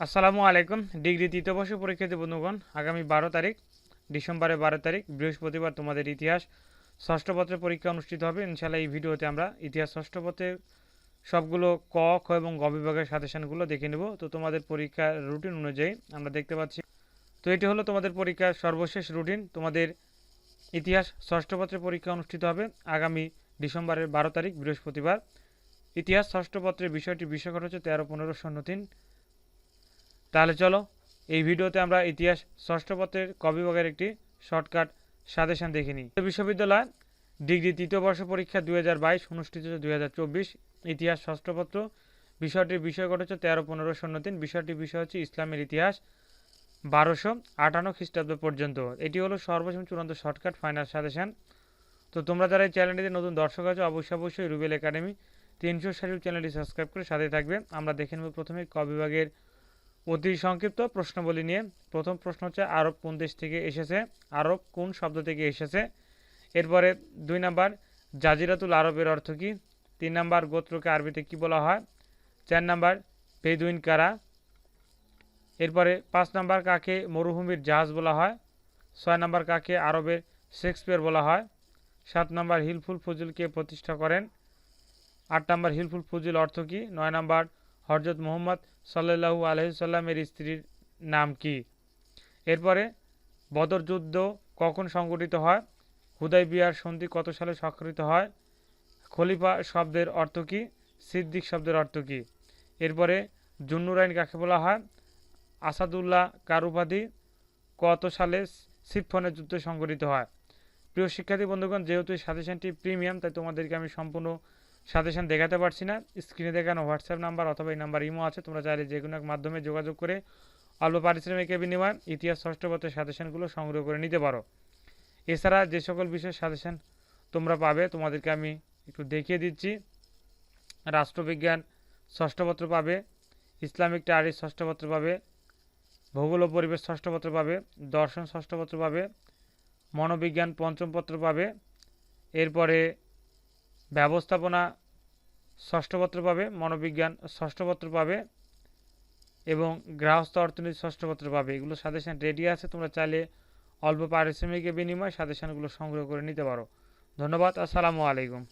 আসসালামু আলাইকুম। ডিগ্রি তৃতীয় বর্ষ পরীক্ষার্থী বন্ধুগণ, আগামী বারো তারিখ ডিসেম্বরের বারো তারিখ, বৃহস্পতিবার তোমাদের ইতিহাস ষষ্ঠ পত্রের পরীক্ষা অনুষ্ঠিত হবে। ইনশাল্লাহ এই ভিডিওতে আমরা ইতিহাস ষষ্ঠ পত্রের সবগুলো ক, খ এবং গ বিভাগের সাজেশনগুলো দেখে নেব। তো তোমাদের পরীক্ষার রুটিন অনুযায়ী আমরা দেখতে পাচ্ছি। তো এটি হলো তোমাদের পরীক্ষার সর্বশেষ রুটিন। তোমাদের ইতিহাস ষষ্ঠ পত্রের পরীক্ষা অনুষ্ঠিত হবে আগামী ডিসেম্বরের বারো তারিখ, বৃহস্পতিবার। ইতিহাস ষষ্ঠ পত্রের বিষয়টি বিষয়কর হচ্ছে তেরো, পনেরো, শূন্য, তিন। তাহলে চলো, এই ভিডিওতে আমরা ইতিহাস, ষষ্ঠ পত্রের ক বিভাগের একটি শর্টকাট সাজেশন দেখে নিই। বিশ্ববিদ্যালয় ডিগ্রি তৃতীয় বর্ষ পরীক্ষা দুই হাজার বাইশ, অনুষ্ঠিত দুই হাজার চব্বিশ। ইতিহাস, ষষ্ঠ পত্র। বিষয়টির বিষয়কট হচ্ছে তেরো পনেরো শূন্য তিন। বিষয়টির বিষয় হচ্ছে ইসলামের ইতিহাস, বারোশো আটান্ন খ্রিস্টাব্দ পর্যন্ত। এটি হলো সর্বশেষ চূড়ান্ত শর্টকাট, ফাইনাল সাজেশন। তো তোমরা যারা এই চ্যানেলটিতে নতুন দর্শক আছো, অবশ্যই অবশ্যই রুবেল একাডেমি তিনশো ষাট চ্যানেলটি সাবস্ক্রাইব করে সাথে থাকবে। আমরা দেখে নেব প্রথমে ক বিভাগের অতি সংক্ষিপ্ত প্রশ্নবলী নিয়ে। প্রথম প্রশ্ন হচ্ছে, আরব কোন দেশ থেকে এসেছে? আরব কোন শব্দ থেকে এসেছে? এরপরে দুই নাম্বার, জাজিরাতুল আরবের অর্থ কী? তিন নাম্বার, গোত্রকে আরবিতে কি বলা হয়? চার নাম্বার, বেদুইন কারা? এরপরে পাঁচ নাম্বার, কাকে মরুভূমির জাহাজ বলা হয়? ছয় নাম্বার, কাকে আরবের শেক্সপিয়ার বলা হয়? সাত নাম্বার, হিলফুল ফজুলকে প্রতিষ্ঠা করেন? আট নাম্বার, হিলফুল ফজুল অর্থ কী? নয় নাম্বার হরজত মোহাম্মদ সাল্লাহু আলহিসাল্লামের স্ত্রীর নাম কি? এরপরে, বদর যুদ্ধ কখন সংগঠিত হয়? হুদাই বিয়ার সন্ধি কত সালে স্বাক্ষরিত হয়? খলিফা শব্দের অর্থ কী? সিদ্দিক শব্দের অর্থ কী? এরপরে জুন্নুরাইন কাকে বলা হয়? আসাদুল্লাহ কার উপাধি? কত সালে সিফনের যুদ্ধ সংগঠিত হয়? প্রিয় শিক্ষার্থী বন্ধুগণ, যেহেতু সাজেশনটি প্রিমিয়াম, তাই তোমাদেরকে আমি সম্পূর্ণ সাজেশন দেখাতে পারছি না। স্ক্রিনে দেখানো হোয়াটসঅ্যাপ নাম্বার অথবা এই নাম্বার ইমো আছে, তোমরা চাইলে যে কোনো এক মাধ্যমে যোগাযোগ করে অল্প পারিশ্রমিকের বিনিময়ে, ইতিহাস, ষষ্ঠ পত্রের সাজেশনগুলো সংগ্রহ করে নিতে পারো। এছাড়া যে সকল বিষয়ের সাজেশন তোমরা পাবে, তোমাদেরকে আমি একটু দেখিয়ে দিচ্ছি। রাষ্ট্রবিজ্ঞান ষষ্ঠপত্র পাবে, ইসলামিক স্টাডিজ ষষ্ঠপত্র পাবে, ভূগোল ও পরিবেশ ষষ্ঠপত্র পাবে, দর্শন ষষ্ঠপত্র পাবে, মনোবিজ্ঞান পঞ্চম পত্র পাবে, এরপরে ব্যবস্থাপনা ষষ্ঠপত্র পাবে, মনোবিজ্ঞান ষষ্ঠপত্র পাবে এবং গৃহস্থ অর্থনীতি ষষ্ঠপত্র পাবে। এগুলো সাজেশন রেডি আছে, তোমরা চাইলে অল্প পারিশ্রমিকের বিনিময়ে সাজেশনগুলো সংগ্রহ করে নিতে পারো। ধন্যবাদ, আসসালামু আলাইকুম।